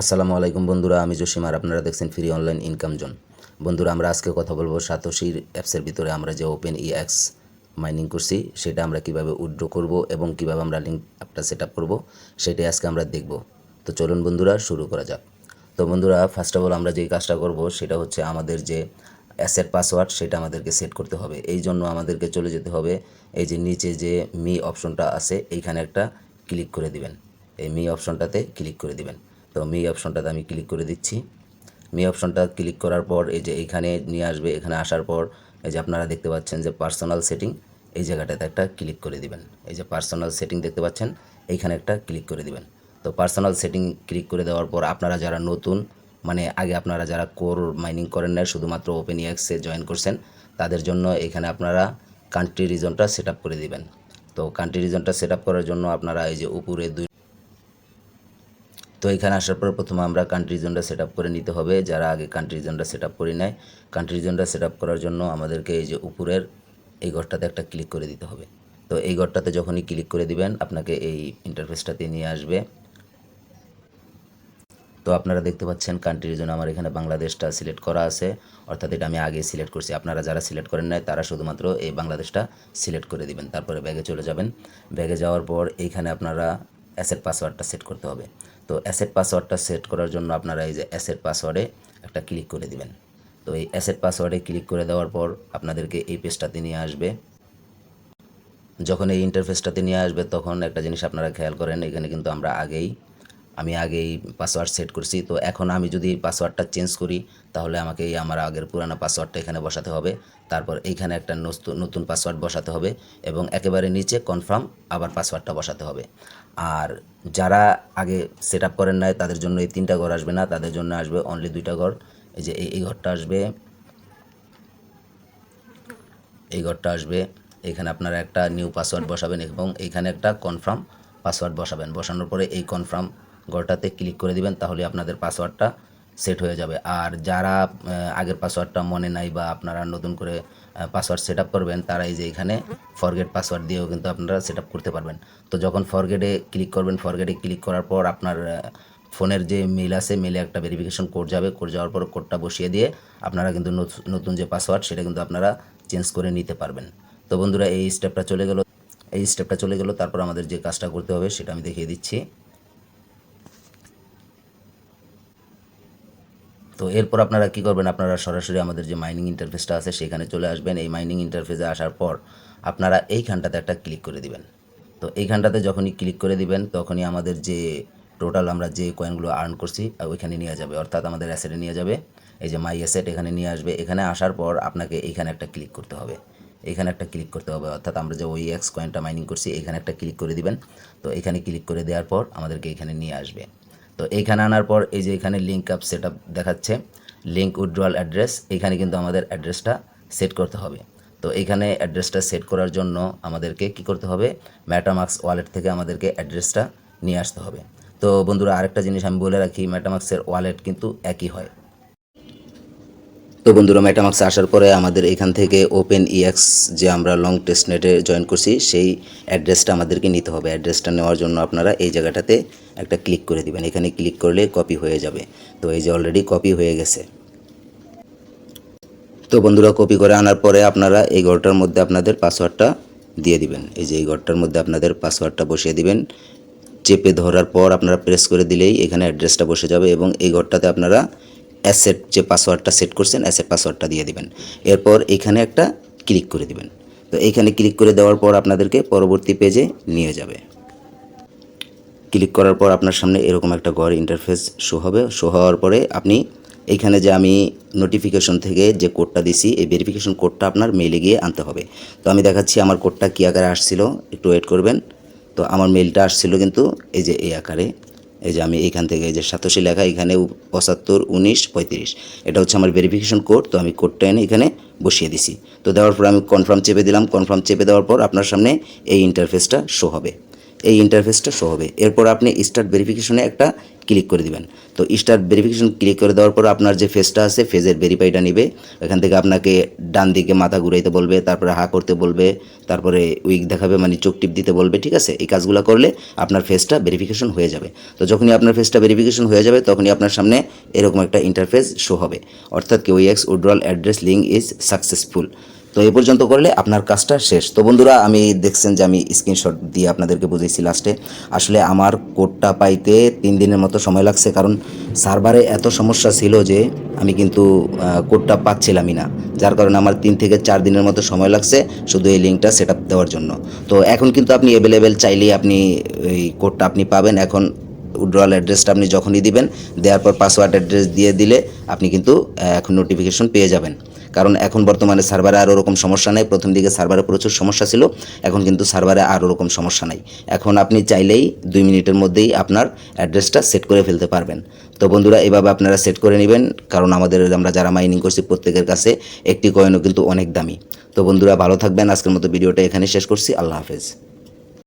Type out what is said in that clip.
আসসালামু আলাইকুম বন্ধুরা, আমি জসিম আর আপনারা দেখছেন ফ্রি অনলাইন ইনকাম জোন বন্ধুরা, আমরা আজকে কথা বলব সাতোশির অ্যাপসের ভিতরে আমরা যে ওপেন ই এক্স মাইনিং করছি, সেটা আমরা কীভাবে উইথড্র করব এবং কীভাবে আমরা লিঙ্ক অ্যাপটা সেট আপ করব, সেটাই আজকে আমরা দেখব। তো চলুন বন্ধুরা, শুরু করা যাক। তো বন্ধুরা ফার্স্ট অফ অল আমরা যেই কাজটা করব, সেটা হচ্ছে আমাদের যে অ্যাসেট পাসওয়ার্ড সেটা আমাদেরকে সেট করতে হবে। এই জন্য আমাদেরকে চলে যেতে হবে, এই যে নিচে যে মি অপশনটা আছে, এইখানে একটা ক্লিক করে দিবেন। এই মি অপশনটাতে ক্লিক করে দিবেন। তো মি অপশনটাতে আমি ক্লিক করে দিচ্ছি। মি অপশনটা ক্লিক করার পর এই যে এইখানে নিয়ে আসবে, এখানে আসার পর এই যে আপনারা দেখতে পাচ্ছেন যে পার্সোনাল সেটিং এই জায়গাটাতে একটা ক্লিক করে দিবেন। এই যে পার্সোনাল সেটিং দেখতে পাচ্ছেন, এইখানে একটা ক্লিক করে দিবেন। তো পার্সোনাল সেটিং ক্লিক করে দেওয়ার পর আপনারা যারা নতুন মানে আগে আপনারা যারা কোর মাইনিং করেন না শুধুমাত্র ওপেন ইএক্সে জয়েন করছেন, তাদের জন্য এখানে আপনারা কান্ট্রি রিজনটা সেট করে দিবেন। তো কান্ট্রি রিজনটা সেট করার জন্য আপনারা এই যে উপরে দুই তো এখানে আসার পর প্রথমে আমরা কান্ট্রি জোনটা সেট করে নিতে হবে। যারা আগে কান্ট্রি জোনটা সেট আপ করি নাই কান্ট্রি জোনটা সেট করার জন্য আমাদেরকে এই যে উপরের এই ঘরটাতে একটা ক্লিক করে দিতে হবে। তো এই ঘরটাতে যখনই ক্লিক করে দিবেন, আপনাকে এই ইন্টারফেসটাতে নিয়ে আসবে। তো আপনারা দেখতে পাচ্ছেন কান্ট্রির জন্য আমার এখানে বাংলাদেশটা সিলেক্ট করা আছে। অর্থাৎ এটা আমি আগে সিলেক্ট করছি। আপনারা যারা সিলেক্ট করেন নাই, তারা শুধুমাত্র এই বাংলাদেশটা সিলেক্ট করে দিবেন। তারপরে ব্যাগে চলে যাবেন। ব্যাগে যাওয়ার পর এইখানে আপনারা অ্যাসেট পাসওয়ার্ডটা সেট করতে হবে। তো অ্যাসেট পাসওয়ার্ডটা সেট করার জন্য আপনারা এই যে অ্যাসেট পাসওয়ার্ডে একটা ক্লিক করে দিবেন। তো এই অ্যাসেট পাসওয়ার্ডে ক্লিক করে দেওয়ার পর আপনাদেরকে এই পেজটাতে নিয়ে আসবে। যখন এই ইন্টারফেসটাতে নিয়ে আসবে, তখন একটা জিনিস আপনারা খেয়াল করেন, এখানে কিন্তু আমরা আগেই আমি আগেই পাসওয়ার্ড সেট করছি। তো এখন আমি যদি পাসওয়ার্ডটা চেঞ্জ করি, তাহলে আমাকে এই আমার আগের পুরানো পাসওয়ার্ডটা এখানে বসাতে হবে। তারপর এইখানে একটা নস্তু- নতুন পাসওয়ার্ড বসাতে হবে এবং একেবারে নিচে কনফার্ম আবার পাসওয়ার্ডটা বসাতে হবে। আর যারা আগে সেট আপ করেন নাই, তাদের জন্য এই তিনটা ঘর আসবে না। তাদের জন্য আসবে অনলি দুইটা ঘর। এই যে এই এই ঘরটা আসবে। এই ঘরটা আসবে। এখানে আপনারা একটা নিউ পাসওয়ার্ড বসাবেন এবং এইখানে একটা কনফার্ম পাসওয়ার্ড বসাবেন। বসানোর পরে এই কনফার্ম ঘরটাতে ক্লিক করে দিবেন, তাহলে আপনাদের পাসওয়ার্ডটা সেট হয়ে যাবে। আর যারা আগের পাসওয়ার্ডটা মনে নাই বা আপনারা নতুন করে পাসওয়ার্ড সেট করবেন তারা এই যে এখানে ফরগেট পাসওয়ার্ড দিয়েও কিন্তু আপনারা সেট করতে পারবেন। তো যখন ফরগেটে ক্লিক করবেন ফরগেটে ক্লিক করার পর আপনার ফোনের যে মেল আছে মেলে একটা ভেরিফিকেশন কোড যাবে। কোড যাওয়ার পর কোডটা বসিয়ে দিয়ে আপনারা কিন্তু নতু- নতুন যে পাসওয়ার্ড সেটা কিন্তু আপনারা চেঞ্জ করে নিতে পারবেন। তো বন্ধুরা, এই স্টেপটা চলে গেল। এই স্টেপটা চলে গেল, তারপর আমাদের যে কাজটা করতে হবে, সেটা আমি দেখিয়ে দিচ্ছি। তো এরপর আপনারা কি করবেন? আপনারা সরাসরি আমাদের যে মাইনিং ইন্টারফেসটা আছে, সেখানে চলে আসবেন। এই মাইনিং ইন্টারফেসে আসার পর আপনারা এইখানটাতে একটা ক্লিক করে দিবেন। তো এইখানটাতে যখনই ক্লিক করে দিবেন, তখনই আমাদের যে টোটাল আমরা যে কয়েনগুলো আর্ন করছি ওইখানে নিয়ে যাবে। অর্থাৎ আমাদের অ্যাসেটে নিয়ে যাবে। এই যে মাই অ্যাসেট এখানে নিয়ে আসবে। এখানে আসার পর আপনাকে এইখানে একটা ক্লিক করতে হবে। এখানে একটা ক্লিক করতে হবে। অর্থাৎ আমরা যে ওই এক্স কয়েনটা মাইনিং করছি এখানে একটা ক্লিক করে দিবেন। তো এখানে ক্লিক করে দেওয়ার পর আমাদেরকে এখানে নিয়ে আসবে। তো এইখানে আনার পর এই যে এখানে লিঙ্ক আপ সেট দেখাচ্ছে লিঙ্ক উইথড্রয়াল অ্যাড্রেস এখানে কিন্তু আমাদের অ্যাড্রেসটা সেট করতে হবে। তো এখানে অ্যাড্রেসটা সেট করার জন্য আমাদেরকে কি করতে হবে? ম্যাটামাক্স ওয়ালেট থেকে আমাদেরকে অ্যাড্রেসটা নিয়ে আসতে হবে। তো বন্ধুরা, আরেকটা জিনিস আমি বলে রাখি ম্যাটামাক্সের ওয়ালেট কিন্তু একই হয়। তো বন্ধুরা মেটামাক্স আসার পরে আমাদের এখান থেকে ওপেন ইএক্স যে আমরা লং টেস্ট নেটে জয়েন করছি, সেই অ্যাড্রেসটা আমাদেরকে নিতে হবে। অ্যাড্রেসটা নেওয়ার জন্য আপনারা এই জায়গাটাতে একটা ক্লিক করে দিবেন। এখানে ক্লিক করলে কপি হয়ে যাবে। তো এই যে অলরেডি কপি হয়ে গেছে। তো বন্ধুরা কপি করে আনার পরে আপনারা এই ঘরটার মধ্যে আপনাদের পাসওয়ার্ডটা দিয়ে দিবেন। এই যে এই ঘরটার মধ্যে আপনাদের পাসওয়ার্ডটা বসিয়ে দিবেন। চেপে ধরার পর আপনারা প্রেস করে দিলেই এখানে অ্যাড্রেসটা বসে যাবে এবং এই ঘরটাতে আপনারা অ্যাসেট যে পাসওয়ার্ডটা সেট করছেন অ্যাসেট পাসওয়ার্ডটা দিয়ে দিবেন। এরপর এখানে একটা ক্লিক করে দিবেন। তো এইখানে ক্লিক করে দেওয়ার পর আপনাদেরকে পরবর্তী পেজে নিয়ে যাবে। ক্লিক করার পর আপনার সামনে এরকম একটা ঘর ইন্টারফেস শো হবে। শো হওয়ার পরে আপনি এইখানে যে আমি নোটিফিকেশন থেকে যে কোডটা দিছি, এই ভেরিফিকেশন কোডটা আপনার মেইলে গিয়ে আনতে হবে। তো আমি দেখাচ্ছি আমার কোডটা কী আকারে আসছিল, একটু ওয়েট করবেন। তো আমার মেইলটা আসছিল কিন্তু এই যে এই আকারে। এই যে আমি এইখান থেকে এই যে সাতাশি লেখা, এখানে পঁচাত্তর, উনিশ, পঁয়ত্রিশ। এটা হচ্ছে আমার ভেরিফিকেশন কোড তো আমি কোডটা এনে এখানে বসিয়ে দিছি। তো দেওয়ার পর আমি কনফার্ম চেপে দিলাম। কনফার্ম চেপে দেওয়ার পর আপনার সামনে এই ইন্টারফেসটা শো হবে। এই ইন্টারফেসটা শো হবে। এরপর আপনি স্টার্ট ভেরিফিকেশনে একটা ক্লিক করে দিবেন। তো স্টার্ট ভেরিফিকেশন ক্লিক করে দেওয়ার পর আপনার যে ফেসটা আছে ফেজের ভেরিফাইটা নিবে। এখান থেকে আপনাকে ডান দিকে মাথা ঘুরাইতে বলবে, তারপরে হা করতে বলবে, তারপরে উইক দেখাবে মানে চোখ টিপ দিতে বলবে, ঠিক আছে? এই কাজগুলো করলে আপনার ফেসটা ভেরিফিকেশন হয়ে যাবে। তো যখনই আপনার ফেসটা ভেরিফিকেশন হয়ে যাবে, তখনই আপনার সামনে এরকম একটা ইন্টারফেস শো হবে। অর্থাৎ কেউ X withdrawal address link is successful তো এ পর্যন্ত করলে আপনার কাজটা শেষ। তো বন্ধুরা, আমি দেখছেন যে আমি স্ক্রিনশট দিয়ে আপনাদেরকে বুঝেছি লাস্টে আসলে আমার কোডটা পাইতে তিন দিনের মতো সময় লাগছে কারণ সার্ভারে এত সমস্যা ছিল যে আমি কিন্তু কোডটা পাচ্ছিলামই না। যার কারণে আমার তিন থেকে চার দিনের মতো সময় লাগছে শুধু এই লিঙ্কটা সেট আপ দেওয়ার জন্য। তো এখন কিন্তু আপনি অ্যাভেলেবেল চাইলেই আপনি এই কোডটা আপনি পাবেন। এখন উইড্রয়াল অ্যাড্রেসটা আপনি যখনই দিবেন, দেওয়ার পর পাসওয়ার্ড অ্যাড্রেস দিয়ে দিলে আপনি কিন্তু এখন নোটিফিকেশন পেয়ে যাবেন। কারণ এখন বর্তমানে সার্ভারে আর ওরকম সমস্যা নেই। প্রথম দিকে সার্ভারে প্রচুর সমস্যা ছিল, এখন কিন্তু সার্ভারে আর ওরকম সমস্যা নাই। এখন আপনি চাইলেই দুই মিনিটের মধ্যেই আপনার অ্যাড্রেসটা সেট করে ফেলতে পারবেন। তো বন্ধুরা, এভাবে আপনারা সেট করে নেবেন, কারণ আমাদের আমরা যারা মাইনিং করছি প্রত্যেকের কাছে একটি কয়েনও কিন্তু অনেক দামি। তো বন্ধুরা, ভালো থাকবেন। আজকের মতো ভিডিওটা এখানে শেষ করছি। আল্লাহ হাফেজ।